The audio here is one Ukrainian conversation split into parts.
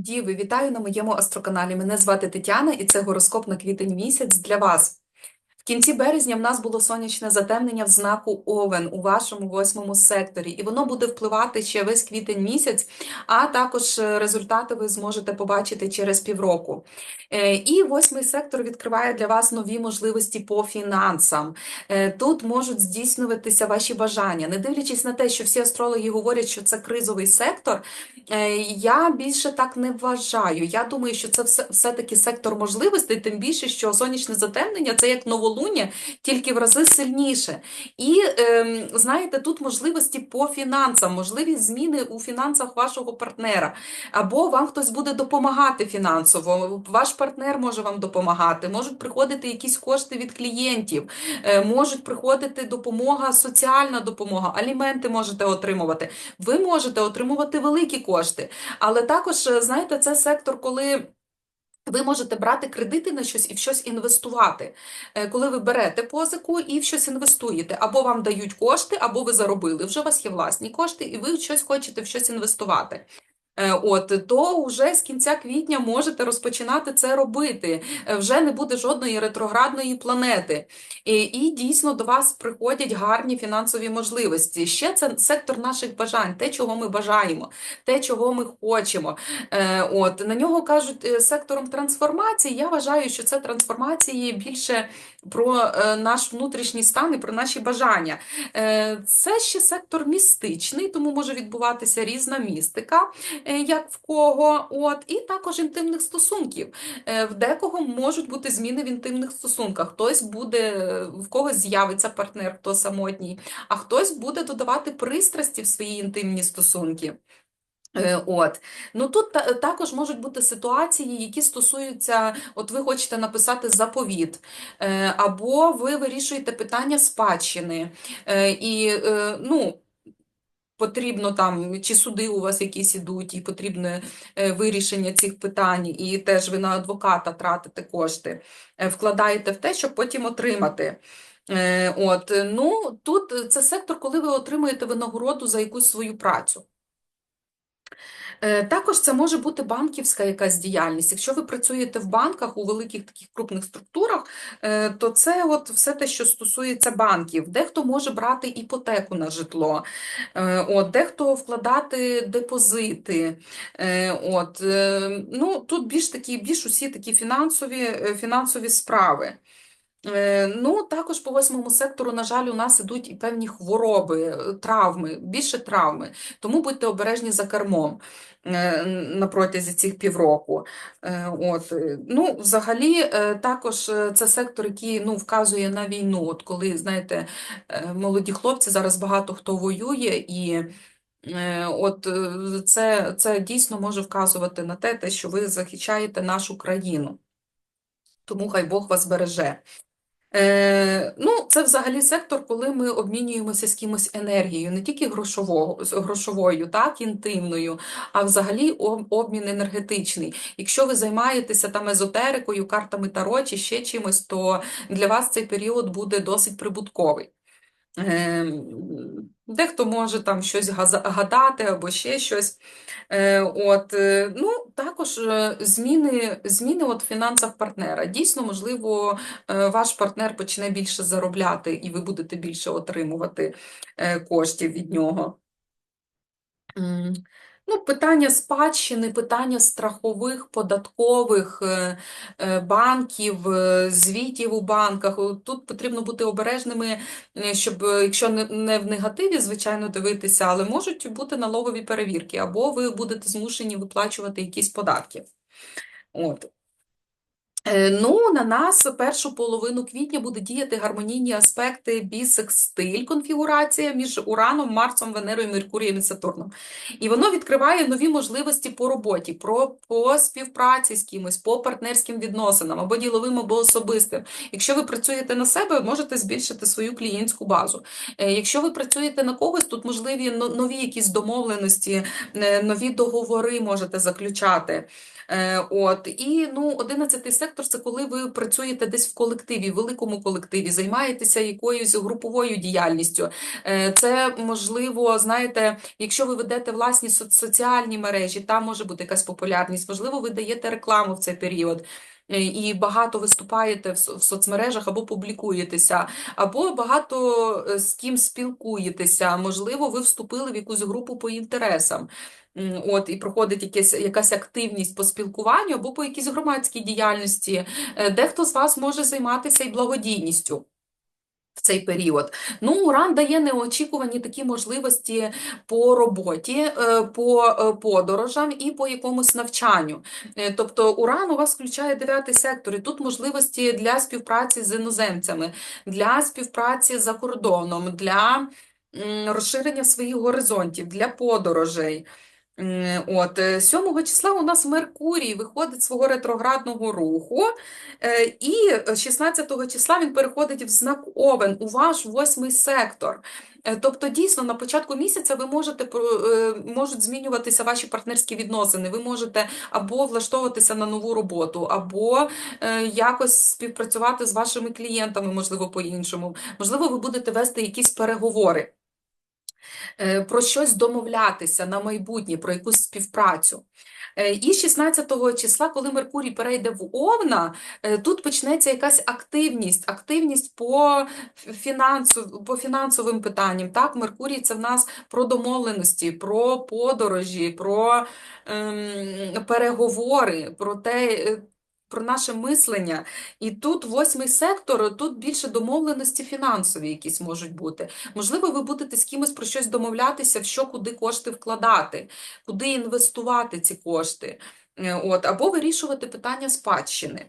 Діви, вітаю на моєму астроканалі. Мене звати Тетяна, і це гороскоп на квітень місяць для вас. В кінці березня в нас було сонячне затемнення в знаку Овен у вашому восьмому секторі, і воно буде впливати ще весь квітень місяць, а також е, результати ви зможете побачити через півроку. Е, І восьмий сектор відкриває для вас нові можливості по фінансам. Е, Тут можуть здійснюватися ваші бажання. Не дивлячись на те, що всі астрологи говорять, що це кризовий сектор, я більше так не вважаю. Я думаю, що це все, все-таки сектор можливостей, тим більше, що сонячне затемнення це як новолуння, тільки в рази сильніше. І ем, знаєте, тут можливості по фінансам, можливість зміни у фінансах вашого партнера, або вам хтось буде допомагати фінансово. Ваш партнер може вам допомагати, можуть приходити якісь кошти від клієнтів, е, можуть приходити допомога, соціальна допомога, аліменти можете отримувати. Ви можете отримувати великі кошти, але також, е, знаєте, це сектор, коли. Ви можете брати кредити на щось і в щось інвестувати. Е, Коли ви берете позику і в щось інвестуєте, або вам дають кошти, або ви заробили. Вже у вас є власні кошти, і ви щось хочете в щось інвестувати. Е, От, то вже з кінця квітня можете розпочинати це робити. Е, Вже не буде жодної ретроградної планети. І, і дійсно до вас приходять гарні фінансові можливості. Ще це сектор наших бажань, те, чого ми бажаємо, те, чого ми хочемо. Е, От, на нього кажуть сектором трансформації. Я вважаю, що це трансформації більше про наш внутрішній стан і про наші бажання. Це ще сектор містичний, тому може відбуватися різна містика як в кого, от, і також інтимних стосунків. Е, В декого можуть бути зміни в інтимних стосунках. Хтось буде, в когось з'явиться партнер, хто самотній, а хтось буде додавати пристрасті в свої інтимні стосунки. Е, От. Ну тут та- також можуть бути ситуації, які стосуються, от ви хочете написати заповіт, е, або ви вирішуєте питання спадщини. Е, І, е, ну, потрібно там, чи суди у вас якісь ідуть, і потрібне е, вирішення цих питань, і теж ви на адвоката тратите кошти, е, вкладаєте в те, щоб потім отримати. Е, От, ну, тут це сектор, коли ви отримуєте винагороду за якусь свою працю. Е, Також це може бути банківська якась діяльність. Якщо ви працюєте в банках у великих таких крупних структурах, е, то це от все те, що стосується банків. Дехто може брати іпотеку на житло, е, от, дехто вкладати депозити. От, ну, тут більш такі, більш усі такі фінансові, фінансові справи. Е, Ну, також по восьмому сектору, на жаль, у нас ідуть і певні хвороби, е, травми, більше травми. Тому будьте обережні за кермом е, на протязі цих півроку. От. Ну, взагалі, також це сектор, який ну, вказує на війну. От коли, знаєте, молоді хлопці, зараз багато хто воює, і от це, це дійсно може вказувати на те, що ви захищаєте нашу країну. Тому хай Бог вас береже. Е, ну, це взагалі сектор, коли ми обмінюємося з кимось енергією, не тільки грошового, грошовою, так, інтимною, а взагалі обмін енергетичний. Якщо ви займаєтеся там езотерикою, картами Таро чи ще чимось, то для вас цей період буде досить прибутковий. Ем, Дехто може там щось гадати або ще щось. Е, От, е, ну, також е, зміни, зміни от в фінансах партнера. Дійсно, можливо, ваш партнер почне більше заробляти, і ви будете більше отримувати коштів від нього. Ну, питання спадщини, питання страхових, податкових, е, е, банків, е, звітів у банках. Тут потрібно бути обережними, щоб, якщо не в негативі, звичайно, дивитися, але можуть бути налогові перевірки, або ви будете змушені виплачувати якісь податки. От. Е, Ну, на нас першу половину квітня буде діяти гармонійні аспекти бісекстиль, конфігурація між Ураном, Марсом, Венерою, Меркурієм і Сатурном. І воно відкриває нові можливості по роботі, про, по співпраці з кимось, по партнерським відносинам, або діловим, або особистим. Якщо ви працюєте на себе, можете збільшити свою клієнтську базу. Е, Якщо ви працюєте на когось, тут можливі нові якісь домовленості, е, нові договори можете заключати. От, і ну, 11 сектор сектор це коли ви працюєте десь в колективі, великому колективі, займаєтеся якоюсь груповою діяльністю. Е, Це можливо, знаєте, якщо ви ведете власні со- соціальні мережі, там може бути якась популярність. Можливо, ви даєте рекламу в цей період. Е, І багато виступаєте в соцмережах або публікуєтеся, або багато е, з ким спілкуєтеся. Можливо, ви вступили в якусь групу по інтересам. От, і проходить якась, якась активність по спілкуванню або по якійсь громадській діяльності. Е, Дехто з вас може займатися і благодійністю в цей період. Ну, Уран дає неочікувані такі можливості по роботі, е, по е, подорожам і по якомусь навчанню. Е, Тобто Уран у вас включає дев'ятий сектор, і тут можливості для співпраці з іноземцями, для співпраці за кордоном, для розширення своїх горизонтів, для подорожей. От, е, 7 числа у нас Меркурій виходить з свого ретроградного руху, е, і 16 числа він переходить в знак Овен у ваш восьмий сектор. Е, Тобто, дійсно, на початку місяця ви можете е, можуть змінюватися ваші партнерські відносини. Ви можете або влаштовуватися на нову роботу, або е, якось співпрацювати з вашими клієнтами, можливо, по-іншому. Можливо, ви будете вести якісь переговори е, про щось домовлятися на майбутнє, про якусь співпрацю. Е, І 16 числа, коли Меркурій перейде в Овна, е, тут почнеться якась активність, активність по фінансу, по фінансовим питанням. Так, Меркурій це в нас про домовленості, про подорожі, про ем, переговори, про те. Про наше мислення, і тут восьмий сектор, тут більше домовленості фінансові якісь можуть бути. Можливо, ви будете з кимось про щось домовлятися, в що куди кошти вкладати, куди інвестувати ці кошти, Е, от, або вирішувати питання спадщини.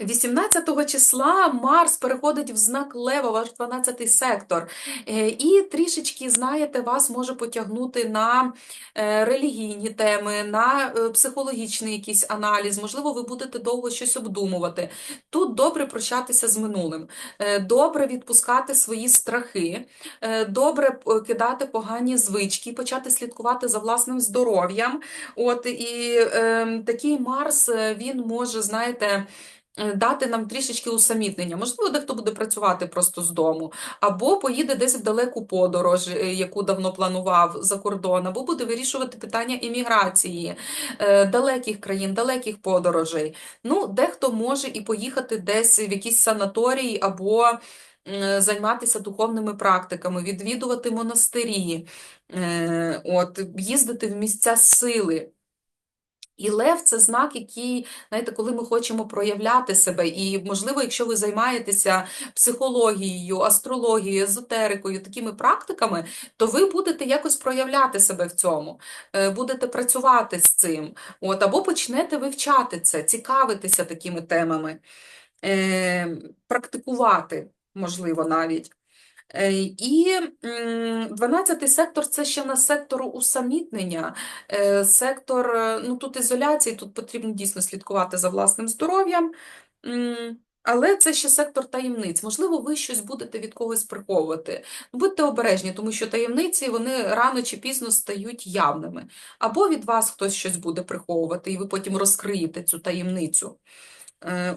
18 числа Марс переходить в знак Лева, ваш 12 сектор, Е, і трішечки, знаєте, вас може потягнути на е, релігійні теми, на е, психологічний якийсь аналіз. Можливо, ви будете довго щось обдумувати. Тут добре прощатися з минулим, добре відпускати свої страхи, добре кидати погані звички, почати слідкувати за власним здоров'ям. От і е, такий Марс, він може, знаєте, дати нам трішечки усамітнення. Можливо, дехто буде працювати просто з дому, або поїде десь в далеку подорож, е, яку давно планував за кордон, або буде вирішувати питання імміграції, е, далеких країн, далеких подорожей. Ну, дехто може і поїхати десь в якийсь санаторій або займатися духовними практиками, відвідувати монастирі, е, от, їздити в місця сили. І лев це знак, який, знаєте, коли ми хочемо проявляти себе. І, можливо, якщо ви займаєтеся психологією, астрологією, езотерикою, такими практиками, то ви будете якось проявляти себе в цьому, е, будете працювати з цим. От, або почнете вивчати це, цікавитися такими темами, е, практикувати, можливо, навіть. Е, І м, 12-й сектор це ще на сектор усамітнення, е, сектор, е, ну тут ізоляції, тут потрібно дійсно слідкувати за власним здоров'ям, але це ще сектор таємниць. Можливо, ви щось будете від когось приховувати. Будьте обережні, тому що таємниці вони рано чи пізно стають явними. Або від вас хтось щось буде приховувати, і ви потім розкриєте цю таємницю.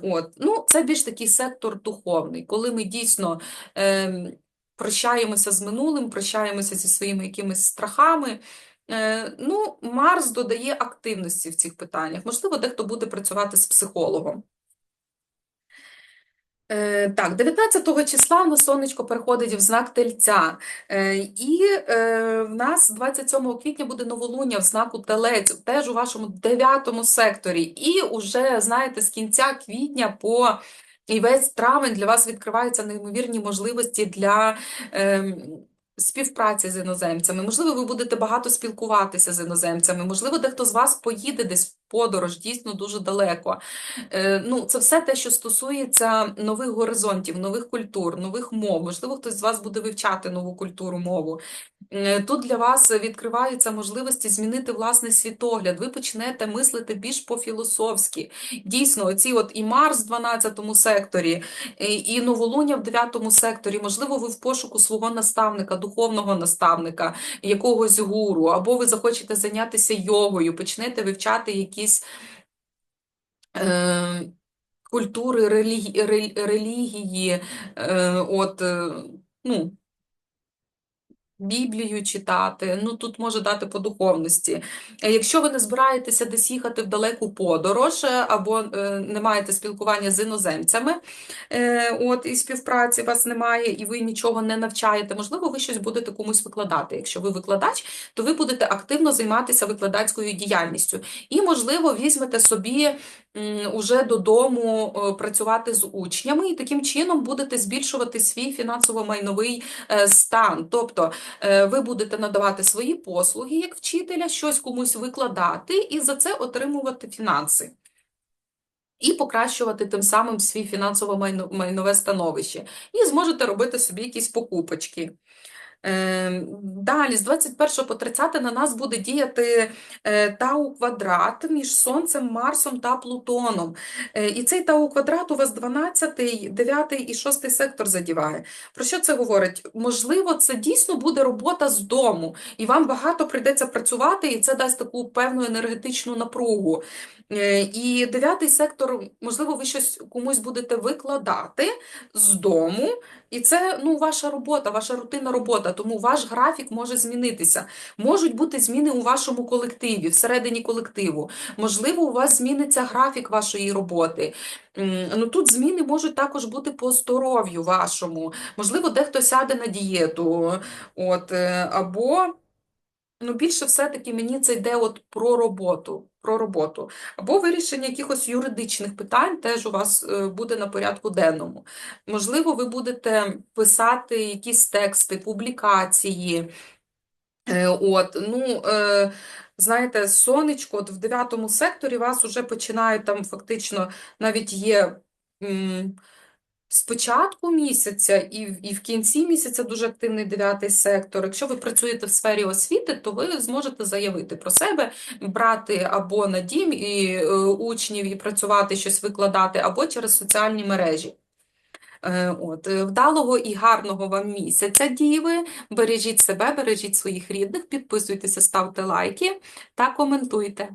От. Ну, це більш такий сектор духовний, коли ми дійсно ем, прощаємося з минулим, прощаємося зі своїми якимись страхами. Е, Ну, Марс додає активності в цих питаннях. Можливо, дехто буде працювати з психологом. Е, Так, 19 числа на сонечко переходить в знак Тельця. Е, І в нас 27 квітня буде новолуння в знаку Телець, теж у вашому дев'ятому секторі. І уже, знаєте, з кінця квітня по і весь травень для вас відкриваються неймовірні можливості для Е, співпраці з іноземцями. Можливо, ви будете багато спілкуватися з іноземцями. Можливо, дехто з вас поїде десь подорож, дійсно дуже далеко. Е, Ну, це все те, що стосується нових горизонтів, нових культур, нових мов. Можливо, хтось з вас буде вивчати нову культуру, мову. Е, Тут для вас відкриваються можливості змінити власний світогляд. Ви почнете мислити більш по-філософськи. Дійсно, оці от і Марс в 12 секторі, і і новолуння в 9 секторі. Можливо, ви в пошуку свого наставника, духовного наставника, якогось гуру, або ви захочете зайнятися йогою, почнете вивчати якісь е, культури, релігії, релігії, от, е, ну, Біблію читати, ну тут може дати по духовності. Е, Якщо ви не збираєтеся десь їхати в далеку подорож е, або е, не маєте спілкування з іноземцями, от і співпраці вас немає, і ви нічого не навчаєте, можливо, ви щось будете комусь викладати. Якщо ви викладач, то ви будете активно займатися викладацькою діяльністю. І, можливо, візьмете собі уже додому працювати з учнями, і таким чином будете збільшувати свій фінансово-майновий стан. Тобто ви будете надавати свої послуги як вчителя, щось комусь викладати і за це отримувати фінанси. І покращувати тим самим свій фінансово-майнове становище. І зможете робити собі якісь покупочки. Е, Далі, з 21 по 30 на нас буде діяти е, тау квадрат між Сонцем, Марсом та Плутоном. Е, І цей тау квадрат у вас 12, 9 і 6 сектор задіває. Про що це говорить? Можливо, це дійсно буде робота з дому, і вам багато прийдеться працювати, і це дасть таку певну енергетичну напругу. Е, І дев'ятий сектор, можливо, ви щось комусь будете викладати з дому. І це ну, ваша робота, ваша рутинна робота, тому ваш графік може змінитися. Можуть бути зміни у вашому колективі, всередині колективу. Можливо, у вас зміниться графік вашої роботи. Ну, тут зміни можуть також бути по здоров'ю вашому. Можливо, дехто сяде на дієту. От, е, або Ну, більше все-таки мені це йде от про роботу, про роботу. Або вирішення якихось юридичних питань теж у вас е, буде на порядку денному. Можливо, ви будете писати якісь тексти, публікації. Е, От, ну, е, знаєте, сонечко, от в дев'ятому секторі вас вже починають там фактично навіть є. З початку місяця і в, і в кінці місяця дуже активний дев'ятий сектор. Якщо ви працюєте в сфері освіти, то ви зможете заявити про себе, брати або на дім і е, учнів і працювати, щось викладати, або через соціальні мережі. Е, От, е, вдалого і гарного вам місяця, діви. Бережіть себе, бережіть своїх рідних, підписуйтеся, ставте лайки та коментуйте.